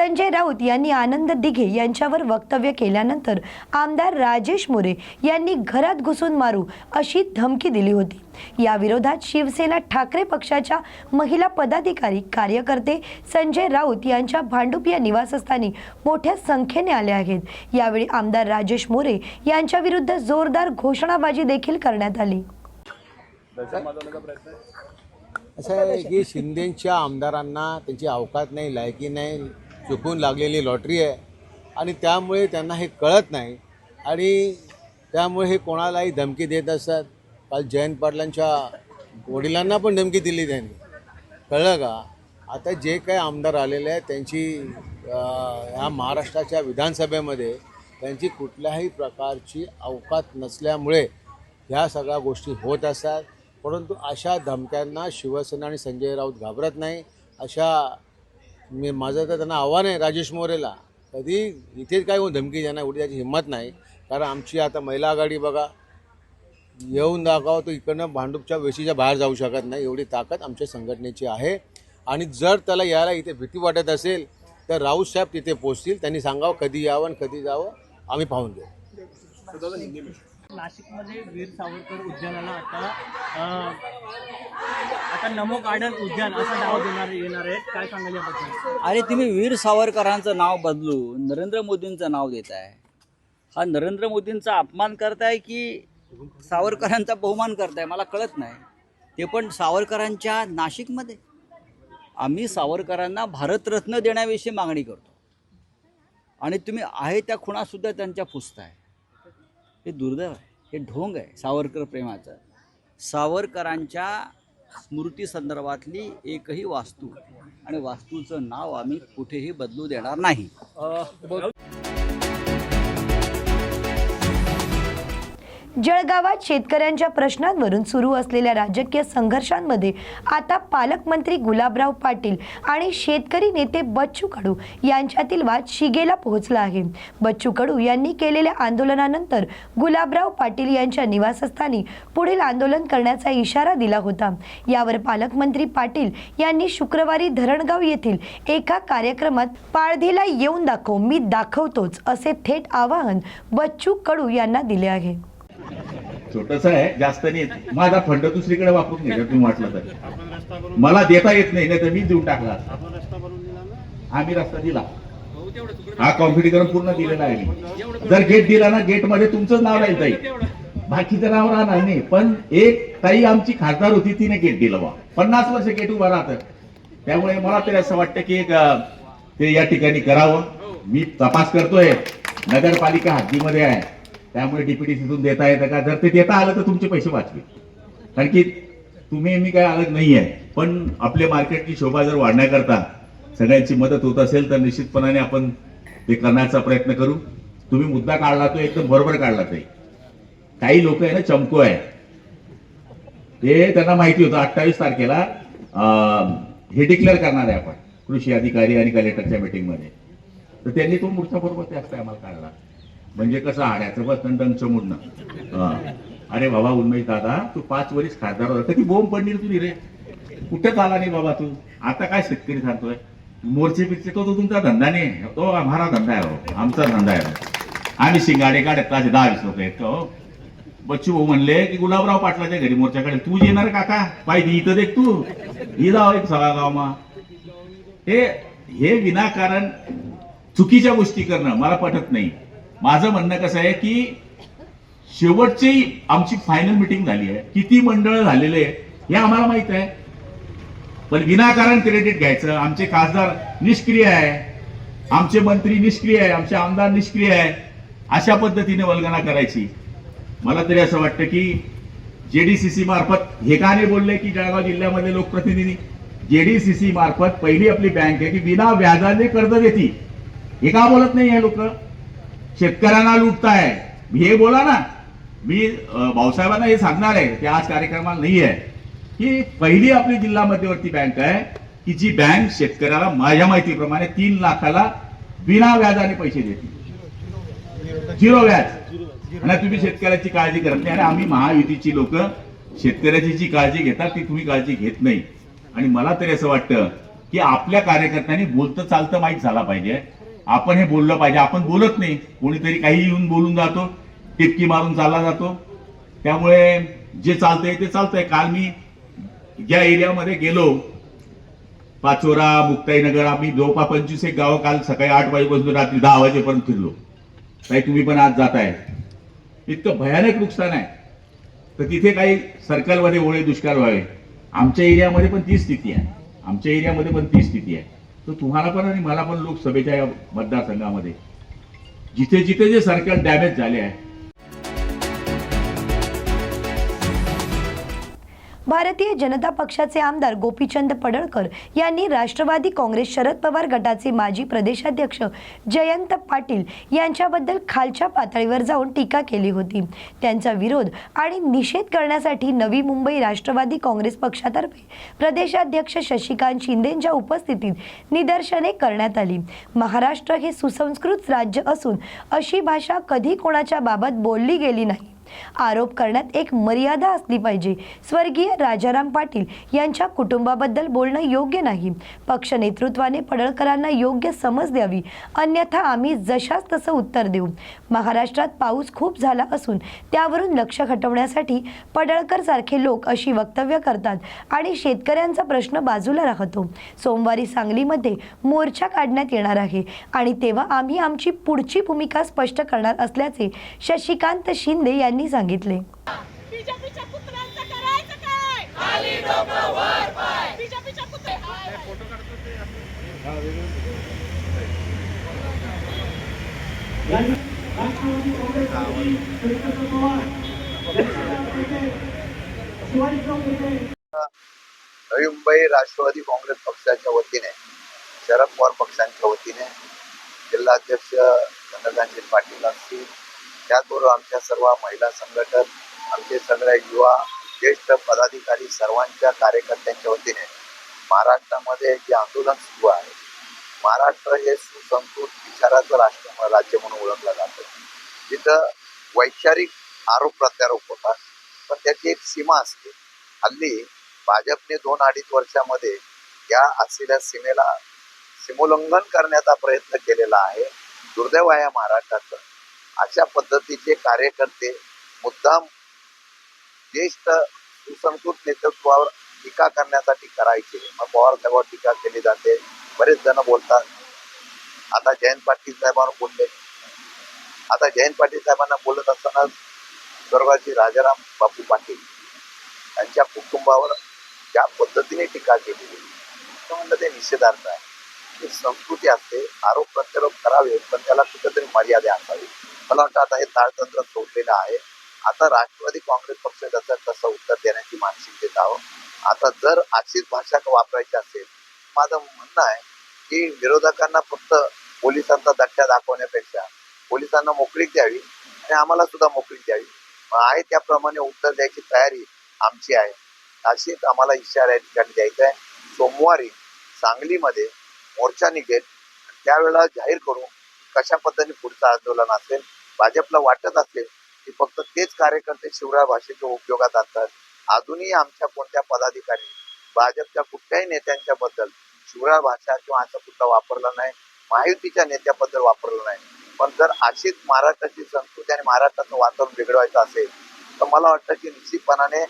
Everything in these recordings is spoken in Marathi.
संजय राऊत यांनी आनंद दिघे यांच्यावर वक्तव्य केल्यानंतर आमदार राजेश मोरे यांनी घरात घुसून मारू अशी धमकी दिली होती. या विरोधात शिवसेना ठाकरे पक्षाच्या महिला पदाधिकारी कार्यकर्ते संजय राऊत यांच्या भांडुप या निवासस्थानी मोठ्या संख्येने आले आहेत. यावेळी आमदार राजेश मोरे यांच्या विरुद्ध जोरदार घोषणाबाजी देखील करण्यात आली. असं आहे की शिंदेच्या आमदारांना त्यांची अवकात नाही लायकी नाही. चुकून लागलेली लॉटरी आहे. आणि त्यामुळे त्यांना हे कळत नाही. आणि त्यामुळे हे कोणालाही धमकी देत असतात. काल जयंत पाटलांच्या वडिलांना पण धमकी दिली त्यांनी. कळलं का? आता जे काही आमदार आलेले आहेत त्यांची ह्या महाराष्ट्राच्या विधानसभेमध्ये त्यांची कुठल्याही प्रकारची अवकात नसल्यामुळे ह्या सगळ्या गोष्टी होत असतात. परंतु अशा धमक्यांना शिवसेना आणि संजय राऊत घाबरत नाही. अशा मी माझं तर त्यांना आव्हान आहे राजेश मोरेला. कधी इथेच काय होऊन धमकी देणार एवढी त्याची हिंमत नाही. कारण आमची आता महिला आघाडी बघा येऊन दाखवा तो इकडनं भांडूपच्या वेशीच्या बाहेर जाऊ शकत नाही एवढी ताकद आमच्या संघटनेची आहे. आणि जर त्याला यायला इथे भीती वाटत असेल तर राऊत साहेब तिथे पोचतील त्यांनी सांगावं कधी यावं आणि कधी जावं आम्ही पाहून घेऊ नाशिकमध्ये वीर सावरकर उद्यानाला आता आता नमो गार्डन उद्यान असा नाव देणार येणार आहेत. काय सांगाल याबद्दल? अरे तुम्ही वीर सावरकरांचं नाव बदलून नरेंद्र मोदींचं नाव देताय. हा नरेंद्र मोदींचा अपमान करताय की सावरकरांचा बहुमान करताय? मला कळत नाही. ते पण सावरकरांच्या नाशिकमध्ये. आम्ही सावरकरांना भारतरत्न देण्याविषयी मागणी करतो. आणि तुम्ही आहे त्या खुणासुद्धा त्यांच्या पुसताय हे दुर्दैव आहे. हे ढोंग आहे सावरकर प्रेमाचं. सावरकरांच्या स्मृती संदर्भातली एकही वास्तू आणि वास्तूचं नाव आम्ही कुठेही बदलू देणार नाही. जळगावात शेतकऱ्यांच्या प्रश्नांवरून सुरू असलेल्या राजकीय संघर्षांमध्ये आता पालकमंत्री गुलाबराव पाटील आणि शेतकरी नेते बच्चू कडू यांच्यातील वाद शिगेला पोहोचला आहे. बच्चू कडू यांनी केलेल्या आंदोलनानंतर गुलाबराव पाटील यांच्या निवासस्थानी पुढील आंदोलन करण्याचा इशारा दिला होता. यावर पालकमंत्री पाटील यांनी शुक्रवारी धरणगाव येथील एका कार्यक्रमात पाळधीला येऊन दाखव मी दाखवतोच असे थेट आवाहन बच्चू कडू यांना दिले आहे. छोटस आहे जास्त नाही माझा फंड दुसरीकडे वापरून घ्यायचा तुम्ही वाटलं तर. मला देता येत नाही नाही तर मी देऊन टाकला आम्ही रस्ता दिला. हा कॉम्पिटिकरण पूर्ण दिलेला आहे. जर गेट दिला ना गेटमध्ये तुमचंच नाव राहील ताई. बाकीचं नाव राहणार नाही. पण एक ताई आमची खासदार होती तिने गेट दिलं बा पन्नास वर्ष गेट उभा राहतं. त्यामुळे मला तरी असं वाटतं की एक ते या ठिकाणी करावं. मी तपास करतोय. नगरपालिका हद्दीमध्ये आहे. त्यामुळे डीपीटीसीतून देता येतं का? जर ते देता आलं तर तुमचे पैसे वाचले कारण की तुम्ही मी काय अलग नाही आहे पण आपल्या मार्केटची शोभा जर वाढण्याकरता सगळ्यांची मदत होत असेल तर निश्चितपणाने आपण ते करण्याचा प्रयत्न करू. तुम्ही मुद्दा काढला तो एकदम बरोबर काढला ते काही लोक आहे ना चमको आहे. ते त्यांना माहिती होतं अठ्ठावीस तारखेला अं, हे डिक्लेअर करणार आहे आपण कृषी अधिकारी आणि कलेक्टरच्या मीटिंगमध्ये तर त्यांनी तो मूर्छा बरोबर त्याच टायमाला काढला. म्हणजे कसं आड्याचं बस दंडंच मुडणं. अरे बाबा उन्मय दादा तू पाच वर्ष खासदार होता कधी बोंब पडली तुझी रे? कुठे चाला नाही बाबा तू? आता काय शेतकरी सांगतोय? मोर्चे पिरचे तो तो तुमचा धंदा नाही. तो आम्हाला धंदा आहे हो. आमचा धंदा आहे. आम्ही शिंगाडे काढत ताजे दहा वीस लोक आहेत हो. बच्चू भाऊ म्हणले की गुलाबराव पाटलाच्या घरी मोर्चाकडे तू येणार काका पाहिजे इथं देख तू. ही जाव एक सगळा गावमा हे हे विनाकारण चुकीच्या गोष्टी करणं मला पटत नाही. माझं म्हणणं कसं आहे की शेवटची आमची फायनल मिटिंग झाली आहे. किती मंडळ झालेले आहे हे आम्हाला माहीत आहे. पण विनाकारण क्रेडिट घ्यायचं. आमचे खासदार निष्क्रिय आहे. आमचे मंत्री निष्क्रिय आहे. आमचे आमदार निष्क्रिय आहे. अशा पद्धतीने वल्गना करायची. मला तरी असं वाटतं की जेडीसीसी मार्फत हे का नाही बोलले की जळगाव जिल्ह्यामध्ये लोकप्रतिनिधी? जेडीसीसी मार्फत पहिली आपली बँक आहे की बिना व्याजाने कर्ज देती हे का बोलत नाही हे लोक? शेतकऱ्यांना लुटताय. हे बोला ना. मी भाऊसाहेबांना हे सांगणार आहे. ते आज कार्यक्रमाला नाही आहे की पहिली आपली जिल्हा मध्यवर्ती बँक आहे. की जी बँक शेतकऱ्याला माझ्या माहितीप्रमाणे तीन लाखाला बिना व्याजाने पैसे देते. झिरो व्याज. आणि तुम्ही शेतकऱ्याची काळजी करत नाही. आणि आम्ही महायुतीची लोक शेतकऱ्याची जी काळजी घेतात ती तुम्ही काळजी घेत नाही. आणि मला तरी असं वाटतं की आपल्या कार्यकर्त्यांनी बोलतं चालतं माहीत झाला पाहिजे. आपण हे बोललं पाहिजे. आपण बोलत नाही. कोणीतरी काही येऊन बोलून जातो. टिपकी मारून चालला जातो. त्यामुळे जे चालतंय ते चालतंय. काल मी ज्या एरियामध्ये गेलो पाचोरा मुक्ताईनगर आम्ही जवळपास पंचवीस एक गावं काल सकाळी आठ वाजेपासून रात्री दहा वाजेपर्यंत फिरलो. काही तुम्ही पण आज जाताय. इतकं भयानक नुकसान आहे. तर तिथे काही सर्कलमध्ये ओळे दुष्काळ व्हावे. आमच्या एरियामध्ये पण ती स्थिती आहे. आमच्या एरियामध्ये पण ती स्थिती आहे. तर तुम्हाला पण आणि मला पण लोकसभेच्या या मतदारसंघामध्ये. जिथे जिथे जे सर्कल डॅमेज झाले आहे भारतीय जनता पक्षाचे आमदार गोपीचंद पडळकर यांनी राष्ट्रवादी काँग्रेस शरद पवार गटाचे माजी प्रदेशाध्यक्ष जयंत पाटील यांच्याबद्दल खालच्या पातळीवर जाऊन टीका केली होती. त्यांचा विरोध आणि निषेध करण्यासाठी नवी मुंबई राष्ट्रवादी काँग्रेस पक्षातर्फे प्रदेशाध्यक्ष शशिकांत शिंदेंच्या उपस्थितीत निदर्शने करण्यात आली. महाराष्ट्र हे सुसंस्कृत राज्य असून अशी भाषा कधी कोणाच्या बाबत बोलली गेली नाही. आरोप करण्यात एक मर्यादा असली पाहिजे. स्वर्गीय राजाराम पाटील यांच्या कुटुंबाबद्दल बोलणं योग्य नाही. पक्ष नेतृत्वाने पडळकरांना योग्य समज द्यावी. अन्यथा आम्ही जशास तसं उत्तर देऊ. महाराष्ट्रात पाऊस खूप झाला असून त्यावरून लक्ष हटवण्यासाठी पडळकर सारखे लोक अशी वक्तव्य करतात आणि शेतकऱ्यांचा प्रश्न बाजूला राहतो. सोमवारी सांगलीमध्ये मोर्चा काढण्यात येणार आहे आणि तेव्हा आम्ही आमची पुढची भूमिका स्पष्ट करणार असल्याचे शशिकांत शिंदे यांनी सांगितले. बीजेपीच्या पुत्रांचं करायचं काय? खाली डोकं वर पाय. बीजेपीच्या पुत्र नवी मुंबई राष्ट्रवादी काँग्रेस पक्षाच्या वतीने शरद पवार पक्षांच्या वतीने जिल्हाध्यक्ष चंद्रकांत पाटील असतील त्याचबरोबर आमच्या सर्व महिला संघटक आमचे सगळे युवा ज्येष्ठ पदाधिकारी सर्वांच्या कार्यकर्त्यांच्या वतीने महाराष्ट्रामध्ये जे आंदोलन सुरू आहे महाराष्ट्र हे सुसंस्कृत विचाराचं राष्ट्र राज्य म्हणून ओळखलं जातं. जिथं वैचारिक आरोप प्रत्यारोप होतात पण त्याची एक सीमा असते. हल्ली भाजपने दोन अडीच वर्षामध्ये या असलेल्या सीमेला सीमोल्लंघन करण्याचा प्रयत्न केलेला आहे दुर्दैव आहे महाराष्ट्राचं. अशा पद्धतीचे कार्यकर्ते मुद्दाम ज्येष्ठ सुसंस्कृत नेतृत्वावर टीका करण्यासाठी करायचे. मग पवार साहेबांवर टीका केली जाते. बरेच जण बोलतात. आता जयंत पाटील साहेबांवर बोलले. आता जयंत पाटील साहेबांना बोलत असताना स्वर्गाची राजाराम बापू पाटील त्यांच्या कुटुंबावर ज्या पद्धतीने टीका केली म्हणलं ते निषेधार्थ आहे. जी संस्कृती असते आरोप प्रत्यारोप करावे पण त्याला कुठेतरी मर्यादा असावी. मला वाटतं आता हे ताळतंत्र सोडलेलं आहे. आता राष्ट्रवादी काँग्रेस पक्ष त्याचं कसं उत्तर देण्याची मानसिकतेत आहोत. आता जर अशीच भाषा वापरायची असेल माझं म्हणणं आहे की विरोधकांना फक्त पोलिसांचा दट्ट्या दाखवण्यापेक्षा पोलिसांना मोकळीक द्यावी आणि आम्हाला सुद्धा मोकळीक द्यावी. आहे त्याप्रमाणे उत्तर द्यायची तयारी आमची आहे. अशीच आम्हाला इशारा या ठिकाणी द्यायचा आहे. सोमवारी सांगलीमध्ये मोर्चा निघेल त्यावेळेला जाहीर करू कशा पद्धतीने पुढचं आंदोलन असेल भाजपला वाटत असेल की फक्त तेच कार्यकर्ते शिवराय भाषेच्या उपयोगात आणतात. अजूनही आमच्या कोणत्या पदाधिकारी भाजपच्या कुठल्याही नेत्यांच्या बद्दल शिवराय भाषा किंवा असा कुठला वापरला नाही महायुतीच्या नेत्याबद्दल वापरलं नाही. पण जर अशीच महाराष्ट्राची संस्कृती आणि महाराष्ट्राचं वातावरण बिघडवायचं असेल तर मला वाटतं की निश्चितपणाने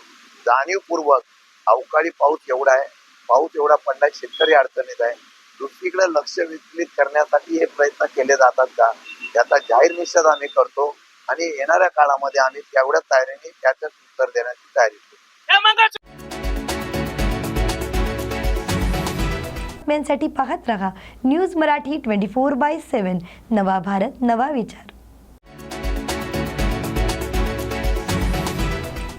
जाणीवपूर्वक अवकाळी पाऊस एवढा आहे. पाऊस एवढा पडला शेतकरी अडचणीत आहे. दुसरीकडे लक्ष विचलित करण्यासाठी हे प्रयत्न केले जातात का? याचा जाहीर निषेध आम्ही करतो आणि येणाऱ्या काळामध्ये आम्ही तेवढ्या तयारीने त्याच्यात उत्तर देण्याची तयारी करू. साठी पाहत रहा news Marathi twenty four by seven. नवा भारत नवा विचार.